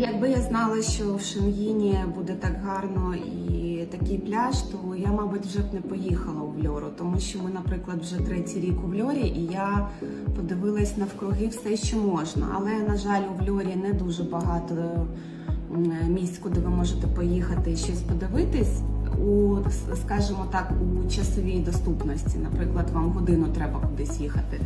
Якби я знала, що в Шенгіні буде так гарно і такий пляж, то я, мабуть, вже б не поїхала у Вльору, тому що ми, наприклад, вже третій рік у Вльорі, і я подивилась навкруги все, що можна. Але на жаль, у Вльорі не дуже багато місць, куди ви можете поїхати і щось подивитись. У скажімо так, у часовій доступності, наприклад, вам годину треба кудись їхати.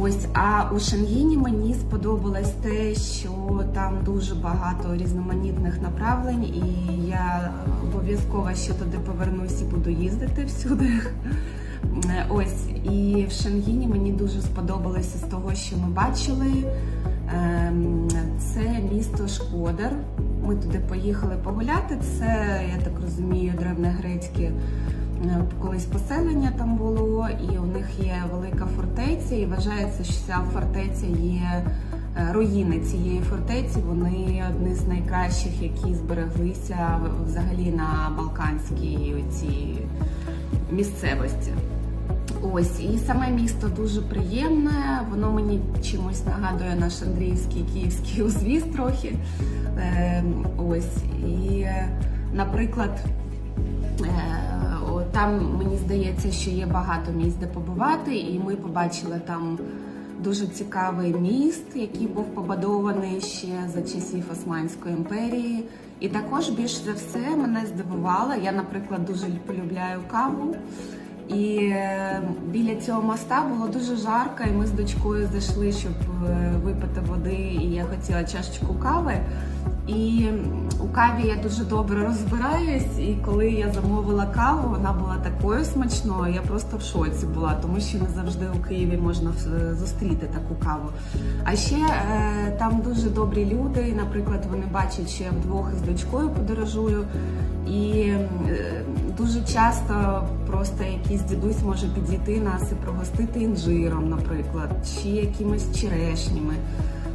Ось, а у Шенгіні мені сподобалось те, що там дуже багато різноманітних направлень, і я обов'язково ще туди повернусь і буду їздити всюди. Ось, і в Шенгіні мені дуже сподобалося з того, що ми бачили. Ем, Це місто Шкодер. Ми туди поїхали погуляти. Це, я так розумію, древнегрецьке Е, колись поселення там було, і у них є велика фортеця, і вважається, що ця фортеця є е, руїни цієї фортеці. Вони одні з найкращих, які збереглися взагалі на Балканській цій місцевості. Ось і саме місто дуже приємне. Воно мені чимось нагадує наш Андріївський київський узвіз трохи. Е, ось і, наприклад. Е, Там мені здається, що є багато місць, де побувати, і ми побачили там дуже цікавий міст, який був побудований ще за часів Османської імперії. І також більш за все мене здивувало. Я, наприклад, дуже полюбляю каву. І е, біля цього моста було дуже жарко, і ми з дочкою зайшли, щоб е, випити води, і я хотіла чашечку кави. І у каві я дуже добре розбираюсь, і коли я замовила каву, вона була такою смачною. Я просто в шоці була, тому що не завжди у Києві можна е, зустріти таку каву. А ще е, там дуже добрі люди. Наприклад, вони бачать, що я вдвох із дочкою подорожую, і часто просто якийсь дідусь може підійти нас і прогостити інжиром, наприклад, чи якимись черешнями.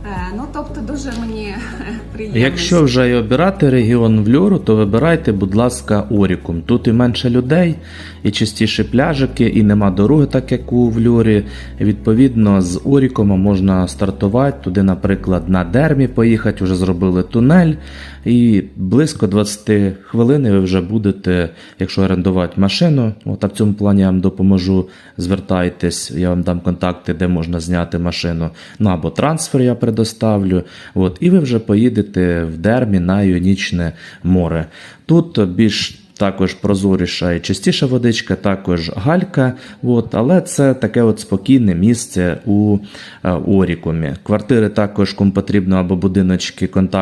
Е, Ну тобто дуже мені приємно. Якщо вже й обирати регіон Вльору, то вибирайте, будь ласка, Орікум. Тут і менше людей, і чистіші пляжики, і нема дороги, так як у Вльорі. Відповідно, з Орікома можна стартувати туди, наприклад, на Дермі поїхати, вже зробили тунель. І близько 20 хвилин ви вже будете, якщо орендувати машину. От а в цьому плані я вам допоможу. Звертайтесь, я вам дам контакти, де можна зняти машину. Ну або трансфер я предоставлю. От, і ви вже поїдете в Дермі на Іонічне море. Тут більш також прозоріша і чистіша водичка, також галька. От, але це таке от спокійне місце у е, Орікумі. Квартири також кому потрібно або будиночки контакт.